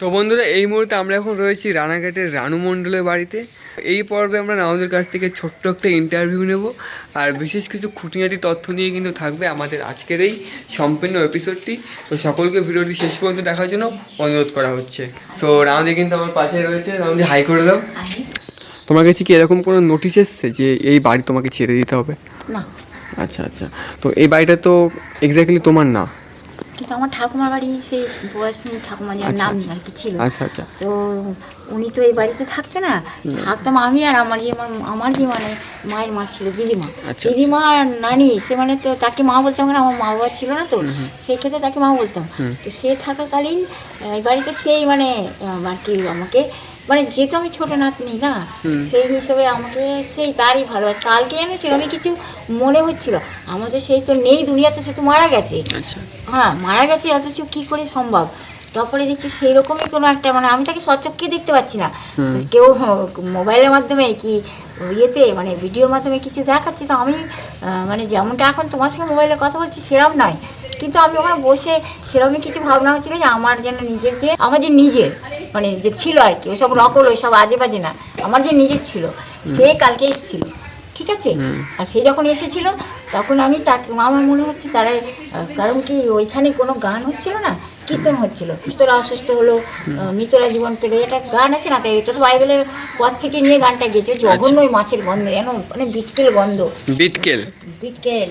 তো বন্ধুরা এই মুহূর্তে আমরা এখন রয়েছি রানাঘাটের রানু মণ্ডলের বাড়িতে। এই পর্বে আমরা আমাদের কাছ থেকে ছোট্ট একটা ইন্টারভিউ নেব। আর বিশেষ কিছু খুঁটিনাটি তথ্য নিয়ে কিন্তু থাকবে আমাদের আজকের এই সম্পূর্ণ এপিসোডটি তো সকলকে ভিডিওটি শেষ পর্যন্ত দেখার জন্য অনুরোধ করা হচ্ছে। তো রানাদি কিন্তু আমার পাশে রয়েছে। রানাদি হাই করে দাও। তোমার কাছে কি এরকম কোনো নোটিশ এসছে যে এই বাড়ি তোমাকে ছেড়ে দিতে হবে? না। আচ্ছা আচ্ছা। তো এই বাড়িটা তো এক্স্যাক্টলি তোমার না। কিন্তু আমার ঠাকুমার বাড়ি সেই বয়সনী ঠাকুমা যার আচ্ছা, নাম আচ্ছা। আর কি ছিল আচ্ছা আচ্ছা তো উনি তো এই বাড়িতে থাকছে না থাকতাম আমি আর আমার যে আমার আমার যে মানে মায়ের মা ছিল দিদিমা। আচ্ছা, দিদিমা আর নানি সে মানে তো তাকে মা বলতাম না আমার মা বাবা ছিল না তো সেই ক্ষেত্রে তাকে মা বলতাম। তো সে থাকাকালীন এই বাড়িতে সেই মানে আর কি আমাকে মানে যেহেতু আমি ছোটো নাতনি না সেই হিসেবে আমাকে সেই তারই ভালোবাসে। কালকে যেন সেরকমই কিছু মনে হচ্ছিল আমাদের সেই তো নেই দুনিয়াতে সে তো মারা গেছে। আচ্ছা। হ্যাঁ মারা গেছে অথচ কি করে সম্ভব? তারপরে দেখছি সেই রকমই কোনো একটা মানে আমি তাকে সচক্ষে দেখতে পাচ্ছি না। কেউ মোবাইলের মাধ্যমে কি ইয়েতে মানে ভিডিওর মাধ্যমে কিছু দেখাচ্ছি তো আমি মানে যেমনটা এখন তোমার সঙ্গে মোবাইলে কথা বলছি সেরকম নয়। কিন্তু আমি ওখানে বসে সেরকমই কিছু ভাবনা হচ্ছিল যে আমার যেন নিজের যে আমার যে নিজের মানে যে ছিল আর কি ওইসব নকল ওইসব আজে বাজে না আমার যে নিজের ছিল সে কালকে এসেছিল ঠিক আছে? আর সে যখন এসেছিল তখন আমি তাকে আমার মনে হচ্ছে তারা কারণ কি ওইখানে কোনো গান হচ্ছিল না? কীর্তন হচ্ছিল। মৃতরা অসুস্থ হলো মৃতরা জীবন পেলে। এটা গান আছে না? তাই এটা তো বাইবেলের পর থেকে নিয়ে গানটা গেছে জঘন্য ওই মাছের গন্ধ যেন মানে বিটকেল গন্ধ। বিটকেল? বিটকেল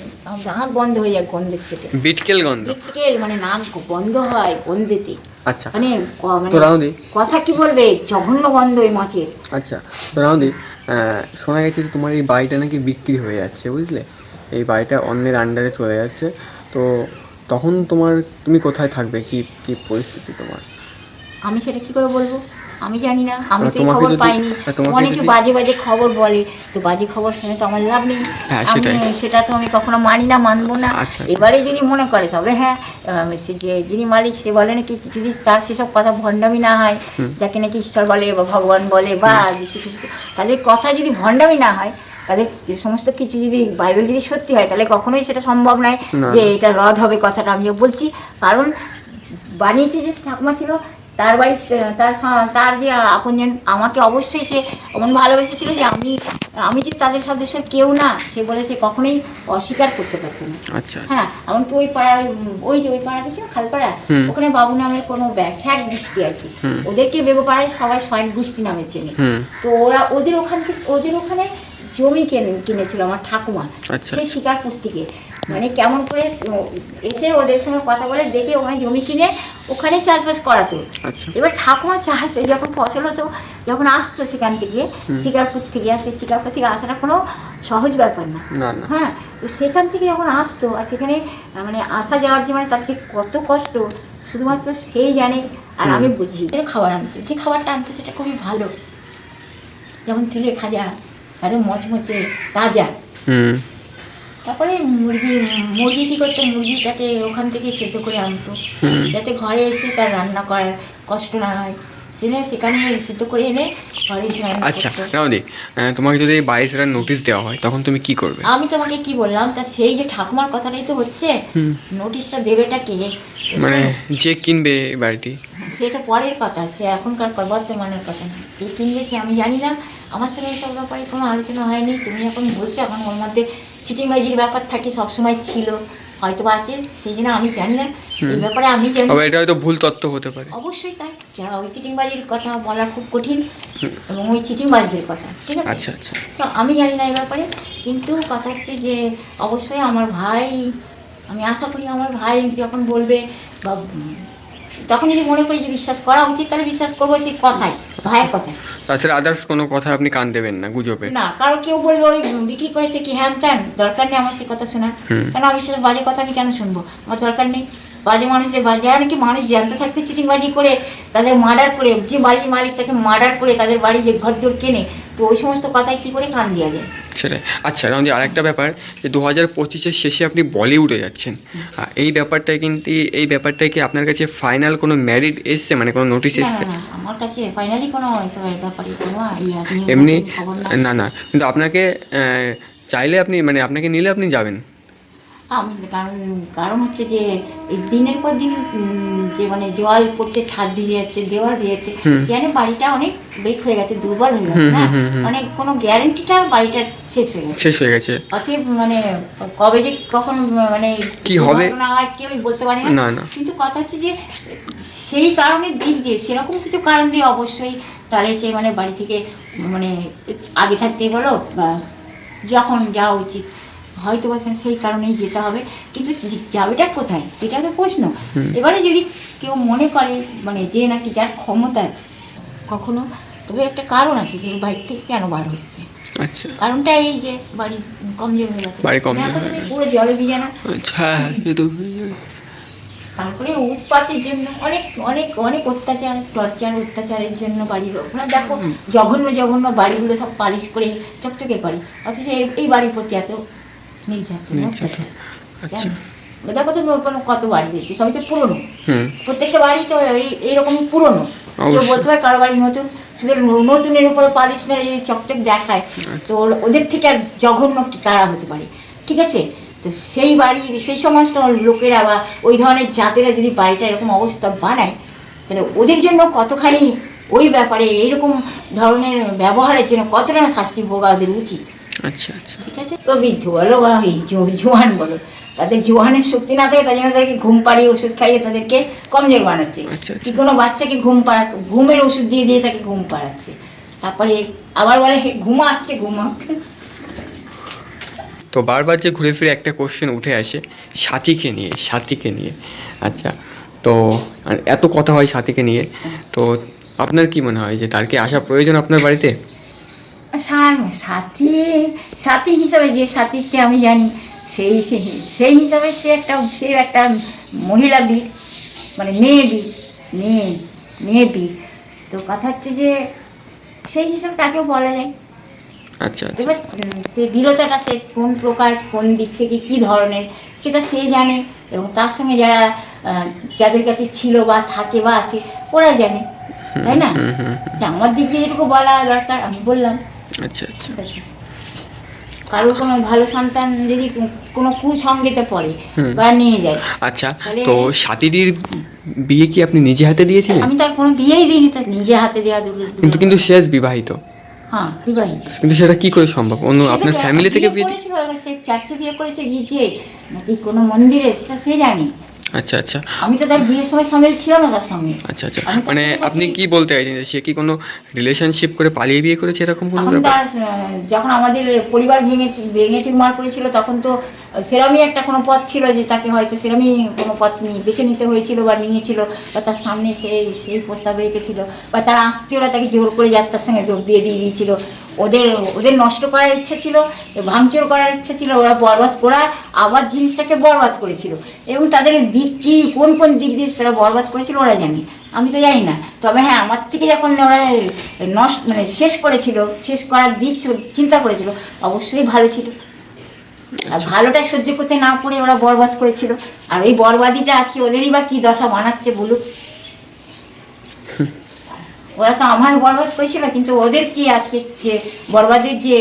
আমার বন্ধ হয়ে যায় গন্ধের চেপে। বিটকেল গন্ধ? বিটকেল মানে নাক বন্ধ হয় গন্ধেতে। আচ্ছা। মানে মানে তো রাউদি কথা কি বলবে? জঘন্য গন্ধ ওই মাছের। আচ্ছা। তো শোনা গেছে যে তোমার এই বাড়িটা নাকি বিক্রি হয়ে যাচ্ছে বুঝলে? এই বাড়িটা অন্যের আন্ডারে চলে যাচ্ছে। তো তখন তোমার তুমি কোথায় থাকবে? কি কি পরিস্থিতি তোমার? আমি সেটা কি করে বলব? আমি জানি না। আমি তো খবর পাইনি। অনেকে বাজে বাজে খবর বলে। তো বাজে খবর শুনে তো আমার লাভ নেই। হ্যাঁ। সেটা তো আমি কখনো মানি না মানবো না। আচ্ছা। এবারে যদি মনে করে তবে হ্যাঁ যে যিনি মালিক সে বলে নাকি যদি তার সেসব কথা ভণ্ডামি না হয় যাকে নাকি ঈশ্বর বলে বা ভগবান বলে বা যীশু তাদের কথা যদি ভণ্ডামি না হয় তাদের এই সমস্ত কিছু যদি বাইবেল যদি সত্যি হয় তাহলে কখনোই সেটা সম্ভব নয় যে এটা রদ হবে কথাটা আমিও বলছি। কারণ বানিয়েছে যে ঠাকুমা ছিল তার বাড়ি তার তার যে আপনজন আমাকে অবশ্যই সে এমন ভালোবেসেছিল যে আমি আমি যে তাদের সদস্যের কেউ না সে বলে সে কখনোই অস্বীকার করতে পারতো না। আচ্ছা হ্যাঁ এমনকি ওই পাড়া ওই যে ওই পাড়াতে ছিল খালপাড়া ওখানে বাবু নামের কোনো শ্যাক গোষ্ঠী আর কি। ওদেরকে বেগো পাড়ায় সবাই শয়েক গোষ্ঠী নামে চেনে। তো ওরা ওদের ওখান থেকে ওদের ওখানে জমি কেনে কিনেছিল আমার ঠাকুমা আচ্ছা। সেই শিকারপুর থেকে। মানে কেমন করে এসে ওদের সঙ্গে কথা বলে দেখে ওখানে জমি কিনে ওখানে চাষবাস করাতো। আচ্ছা। এবার ঠাকুমা চাষ যখন ফসল হতো যখন আসতো সেখান থেকে শিকারপুর থেকে আসে শিকারপুর থেকে আসাটা কোনো সহজ ব্যাপার না। হ্যাঁ তো সেখান থেকে যখন আসতো আর সেখানে মানে আসা যাওয়ার যে মানে তার যে কত কষ্ট শুধুমাত্র সেই জানে আর আমি বুঝি। খাবার আনতো। যে খাবারটা আনতো সেটা খুবই ভালো। যেমন তেলে খাজা আরও মচমচে তাজা। হুম। তারপরে মুরগি মুরগি কী করতো? মুরগিটাকে ওখান থেকে সেদ্ধ করে আনতো। যাতে ঘরে এসে তার রান্না করার কষ্ট না হয়। সেখানে সেখানে সেদ্ধ করে এনে ঘরে আচ্ছা তোমাকে যদি বাড়ি নোটিশ দেওয়া হয় তখন তুমি কি করবে? আমি তোমাকে কি বললাম? তা সেই যে ঠাকুমার কথাটাই তো হচ্ছে নোটিশটা দেবেটা কে? মানে যে কিনবে বাড়িটি? সেটা পরের কথা সে এখনকার বর্তমানের কথা। না কে কিনবে সে আমি জানি না। আমার সঙ্গে এসব ব্যাপারে কোনো আলোচনা হয়নি। তুমি এখন বলছো এখন ওর মধ্যে চিটিংবাজির ব্যাপার থাকে সবসময় ছিল। হয়তো আছে সেই জন্য আমি জানি না। এই ব্যাপারে আমি জানি। তবে এটা হয়তো ভুল তথ্য হতে পারে। অবশ্যই তাই। যা ওই চিটিংবাজির কথা বলা খুব কঠিন এবং ওই চিটিংবাজদের কথা ঠিক আছে? আচ্ছা আচ্ছা। তো আমি জানি না এই ব্যাপারে কিন্তু কথা হচ্ছে যে অবশ্যই আমার ভাই আমি আশা করি আমার ভাই যখন বলবে বা তখন যদি মনে করি যে বিশ্বাস করা উচিত তাহলে বিশ্বাস করব সেই কথাই ভাইয়ের কথায় তাছাড়া আদার্স কোনো কথা আপনি কান দেবেন না গুজবে। না কারও কেউ বলবে ওই বিক্রি করেছে কি? হ্যান ত্যান দরকার নেই আমার সেই কথা শোনার। কেন আমি সেসব বাজে কথা আমি কেন শুনব? আমার দরকার নেই। বাজে মানুষের বাজে আর নাকি মানুষ জানতে থাকতে চিটিংবাজি করে তাদের মার্ডার করে যে বাড়ির মালিক তাকে মার্ডার করে তাদের বাড়ি যে ঘর দৌড় কেনে তো ওই সমস্ত কথায় কি করে কান দেওয়া যায়? সেটাই। আচ্ছা রাউন্দি আরেকটা ব্যাপার যে দু হাজার পঁচিশের শেষে আপনি বলিউডে যাচ্ছেন। এই ব্যাপারটায় কিন্তু এই ব্যাপারটায় কি আপনার কাছে ফাইনাল কোনো ম্যারিড এসছে? মানে কোনো নোটিশ এসছে? আমার কাছে ফাইনালি কোনো ব্যাপারে কোনো এমনি। না না কিন্তু আপনাকে চাইলে আপনি মানে আপনাকে নিলে আপনি যাবেন। আমি কারণ কারণ হচ্ছে যে দিনের পর দিন যে মানে জল পড়ছে ছাদ দিয়ে যাচ্ছে দেওয়াল দিয়ে যাচ্ছে। যেন বাড়িটা অনেক বেক হয়ে গেছে দুর্বল হয়ে গেছে না। মানে কোনো গ্যারেন্টিটা বাড়িটার শেষ হয়ে গেছে শেষ হয়ে গেছে অতএব মানে কবে যে কখন মানে কি হবে? দুর্ঘটনা হয় কেউই বলতে পারে না, না না। কিন্তু কথা হচ্ছে যে সেই কারণে দিক দিয়ে সেরকম কিছু কারণ দিয়ে অবশ্যই তাহলে সে মানে বাড়ি থেকে মানে আগে থাকতেই বলো বা যখন যাওয়া উচিত হয়তো বা সেই কারণেই যেতে হবে। কিন্তু যাবেটা কোথায়? সেটা তো প্রশ্ন। এবারে যদি কেউ মনে করে মানে যে নাকি যার ক্ষমতা আছে কখনো তবে একটা কারণ আছে যে বাড়ি থেকে কেন বার হচ্ছে। আচ্ছা। কারণটা এই যে বাড়ি কমজোর হয়ে গেছে। বাড়ি কমজোর হয়ে। পুরো জলে ভিজানো। আচ্ছা হ্যাঁ তারপরে উৎপাতের জন্য অনেক অনেক অনেক অত্যাচার টর্চার অত্যাচারের জন্য বাড়ির ওখানে দেখো জঘন্য জঘন্য বাড়িগুলো সব পালিশ করে চকচকে করে। অথচ এই বাড়ির প্রতি এত অত্যাচার আচ্ছা? দেখো কত বাড়ি দিয়েছে সবই তো পুরনো। প্রত্যেকটা বাড়ি তো এই এইরকমই পুরনো। কেউ বলতে পারে কারও বাড়ি নতুন শুধু নতুনের উপরে পালিশ মেরে এই চকচক দেখায় তো ওদের থেকে আর জঘন্য কারা হতে পারে। ঠিক আছে? তো সেই বাড়ি সেই সমস্ত লোকেরা বা ওই ধরনের জাতেরা যদি বাড়িটা এরকম অবস্থা বানায় তাহলে ওদের জন্য কতখানি ওই ব্যাপারে এইরকম ধরনের ব্যবহারের জন্য কতটা না শাস্তি ভোগা ওদের উচিত? আচ্ছা আচ্ছা। ঠিক আছে? তো বৃদ্ধ বলো বা ওই জো- জোয়ান বলো। তাদের জোয়ানের শক্তি না থাকে তার জন্য তাদেরকে ঘুম পাড়িয়ে ওষুধ খাইয়ে তাদেরকে কমজোর বানাচ্ছে। আচ্ছা, আচ্ছা। কি কোনো বাচ্চাকে ঘুম পাড়া ঘুমের ওষুধ দিয়ে দিয়ে তাকে ঘুম পাড়াচ্ছে। তারপরে আবার বলে ঘুমাচ্ছে ঘুমাক। তো বারবার যে ঘুরে ফিরে একটা কোশ্চেন উঠে আসে সাথীকে নিয়ে সাথীকে নিয়ে। আচ্ছা তো এত কথা হয় সাথীকে নিয়ে। তো আপনার কি মনে হয় যে তার কি আসা প্রয়োজন আপনার বাড়িতে? সাথী সাথী হিসাবে যে সাথীকে আমি জানি সেই সেই- হিসাবে সে একটা সে একটা মহিলা বীর মানে মেয়ে বীর মেয়ে মেয়ে বীর। তো কথা হচ্ছে যে সেই হিসাবে তাকেও বলা যায়। আচ্ছা আচ্ছা। এবার সে বীরতাটা সে কোন প্রকার কোন দিক থেকে কি ধরনের সেটা সে জানে এবং তার সঙ্গে যারা যাদের কাছে ছিল বা থাকে বা আছে ওরা জানে। তাই না? আমার দিক দিয়ে যেটুকু বলা দরকার আমি বললাম। আচ্ছা আচ্ছা। কারোর কোনো ভালো সন্তান যদি কোনো কুসঙ্গেতে পড়ে বা নিয়ে যায় আচ্ছা তো সাথীদির বিয়ে কি আপনি নিজে হাতে দিয়েছিলেন? আমি তার কোনো বিয়েই দিইনি তার নিজে হাতে দেওয়া দুটো কিন্তু কিন্তু শেষ বিবাহিত। হ্যাঁ বিবাহিত। কিন্তু সেটা কি করে সম্ভব? অন্য আপনার ফ্যামিলি থেকে বিয়ে সে চারটে বিয়ে করেছে গিয়ে নাকি কোনো মন্দিরে সেটা সে জানি। আচ্ছা আচ্ছা। আমি তো তার বিয়ের সময় সামিল ছিল না তার সঙ্গে। আচ্ছা আচ্ছা। মানে আপনি কি বলতে চাইছেন সে কি কোনো রিলেশনশিপ করে পালিয়ে বিয়ে করেছে এরকম কোনো ব্যাপার? যখন আমাদের পরিবার ভেঙে ভেঙে চুরমার করেছিল তখন তো সেরমই একটা কোনো পথ ছিল যে তাকে হয়তো সেরমই কোনো পথ নিয়ে বেছে নিতে হয়েছিল বা নিয়েছিল বা তার সামনে সেই সেই প্রস্তাব রেখেছিল বা তার আত্মীয়রা তাকে জোর করে যাত্রার সঙ্গে যোগ দিয়ে দিয়ে দিয়েছিল। ওদের ওদের নষ্ট করার ইচ্ছা ছিল, ভাঙচুর করার ইচ্ছা ছিল, ওরা বরবাদ করা আবার জিনিসটাকে বরবাদ করেছিল। এবং তাদের দিক কী, কোন কোন দিক দিয়ে তারা বরবাদ করেছিল ওরা জানি। আমি তো জানি না। তবে হ্যাঁ আমার থেকে যখন ওরা নষ্ট মানে শেষ করেছিল, শেষ করার দিক চিন্তা করেছিল, অবশ্যই ভালো ছিল। আর ভালোটা সহ্য করতে না পেরে ওরা বরবাদ করেছিল। আর ওই বরবাদিটা আজকে ওদেরই বা কী দশা বানাচ্ছে বলুক ওরা তো আমার বরবাদ করেছিল, কিন্তু ওদের কি আজকে যে বরবাদের যে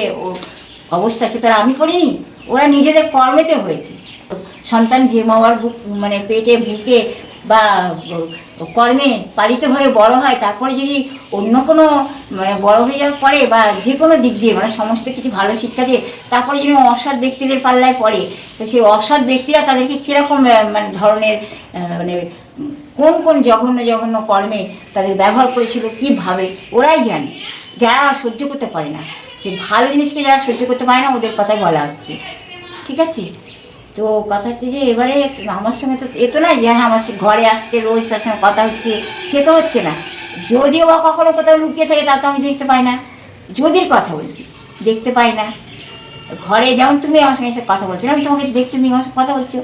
অবস্থা সেটা আমি করিনি, ওরা নিজেদের কর্মেতে হয়েছে। সন্তান যে মাওয়ার বুক মানে পেটে বুকে বা কর্মে পালিত হয়ে বড় হয়, তারপরে যদি অন্য কোনো মানে বড় হয়ে যাওয়ার পরে বা যে কোনো দিক দিয়ে মানে সমস্ত কিছু ভালো শিক্ষা দিয়ে, তারপরে যদি অসৎ ব্যক্তিদের পাল্লায় পড়ে, তো সেই অসৎ ব্যক্তিরা তাদেরকে কীরকম মানে ধরনের মানে কোন কোন জঘন্য জঘন্য কর্মে তাদের ব্যবহার করেছিল কীভাবে ওরাই জানে। যারা সহ্য করতে পারে না, সে ভালো জিনিসকে যারা সহ্য করতে পারে না, ওদের কথাই বলা হচ্ছে। ঠিক আছে? তো কথা হচ্ছে যে, এবারে আমার সঙ্গে তো, এ তো না, যে হ্যাঁ আমার ঘরে আসছে, রোজ তার সঙ্গে কথা হচ্ছে, সে তো হচ্ছে না। যদিও বা কখনো কোথাও লুকিয়ে থাকে তা তো আমি দেখতে পাই না। যদির কথা বলছি, দেখতে পাই না। ঘরে যেমন তুমি আমার সঙ্গে কথা বলছো আমি তোমাকে দেখছি, তুমি আমার কথা বলছো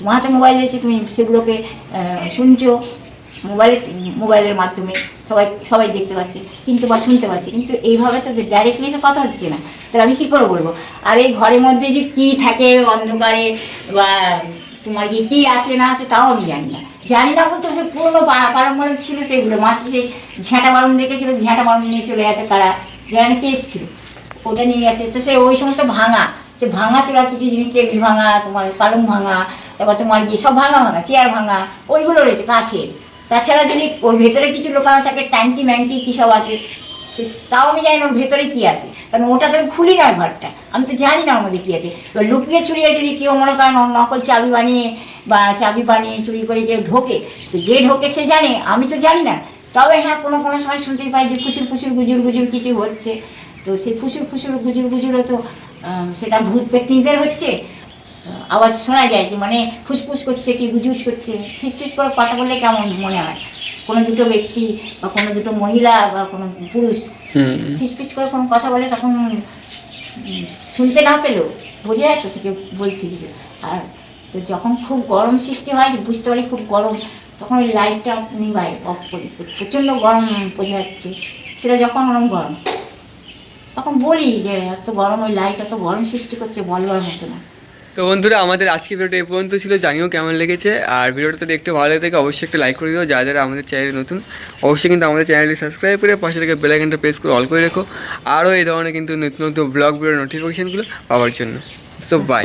তোমার হাতে মোবাইল রয়েছে, তুমি সেগুলোকে শুনছো মোবাইলে মোবাইলের মাধ্যমে সবাই সবাই দেখতে পাচ্ছে, কিন্তু বা শুনতে পাচ্ছে, কিন্তু এইভাবে তো ডাইরেক্টলি তো কথা হচ্ছে না। তাহলে আমি কী করে বলব? আর এই ঘরের মধ্যে যে কী থাকে, অন্ধকারে বা তোমার কি কী আছে, না আছে, তাও আমি জানি না। জানি না বলতে সে পুরোনো পারম্পরিক ছিল সেগুলো, মাসে সেই ঝ্যাঁটা বারণ রেখেছিল ঝ্যাঁটা বারণ নিয়ে চলে গেছে কারা যারা নাকি এসেছিল, ওটা নিয়ে গেছে। তো সে ওই সমস্ত ভাঙা সে ভাঙা চোরা কিছু জিনিস, টেবিল ভাঙা, তোমার পালং ভাঙা তারপর তোমার গিয়ে সব ভাঙা ভাঙা, চেয়ার ভাঙা, ওইগুলো রয়েছে কাঠের। তাছাড়া যদি ওর ভেতরে কিছু লোকানো থাকে, ট্যাঙ্কি ম্যাঙ্কি কী সব আছে, সে তাও আমি জানি ওর ভেতরে কী আছে। কারণ ওটা তো আমি খুলি না ঘরটা, আমি তো জানি না ওর মধ্যে কী আছে। এবার লুকিয়ে চুরিয়ে যদি কেউ মনে করেন নকল চাবি বানিয়ে বা চাবি বানিয়ে চুরি করে কেউ ঢোকে, তো যে ঢোকে সে জানে, আমি তো জানি না। তবে হ্যাঁ কোনো কোনো সময় শুনতে পাই যে ফুসুর ফুসুর গুজুর গুজুর কিছু হচ্ছে। তো সেই ফুসুর ফুসুর গুজুর গুজুরও তো সেটা ভূত পেতনিদের হচ্ছে। আওয়াজ শোনা যায় যে মানে ফুসফুস করছে কি গুজুজ করছে। ফিসফিস করে কথা বললে কেমন মনে হয়? কোনো দুটো ব্যক্তি বা কোনো দুটো মহিলা বা কোনো পুরুষ ফিসফিস করে কোনো কথা বলে তখন শুনতে না পেলেও বোঝা যায় তো থেকে বলছি আর তো যখন খুব গরম সৃষ্টি হয় বুঝতে পারি খুব গরম তখন ওই লাইটটা নিবাই অফ করি। প্রচণ্ড গরম বোঝা যাচ্ছে। সেটা যখন ওরকম গরম তখন বলি যে এত গরম ওই লাইট এত গরম সৃষ্টি করছে বলবার মতো না। তো বন্ধুরা, আমাদের আজকে ভিডিওটা এ পর্যন্ত ছিল। জানিও কেমন লেগেছে। আর ভিডিওটা দেখতে ভালো লাগে থাকে, অবশ্যই একটা লাইক করে দিও। যারা যারা আমাদের চ্যানেলে নতুন, অবশ্যই কিন্তু আমাদের চ্যানেলটি সাবস্ক্রাইব করে পাশে থেকে বেলাইকনটা প্রেস করে অল করে রেখো। আরও এই ধরনের কিন্তু নতুন নতুন ব্লগ ভিডিও নোটিফিকেশানগুলো পাওয়ার জন্য। So by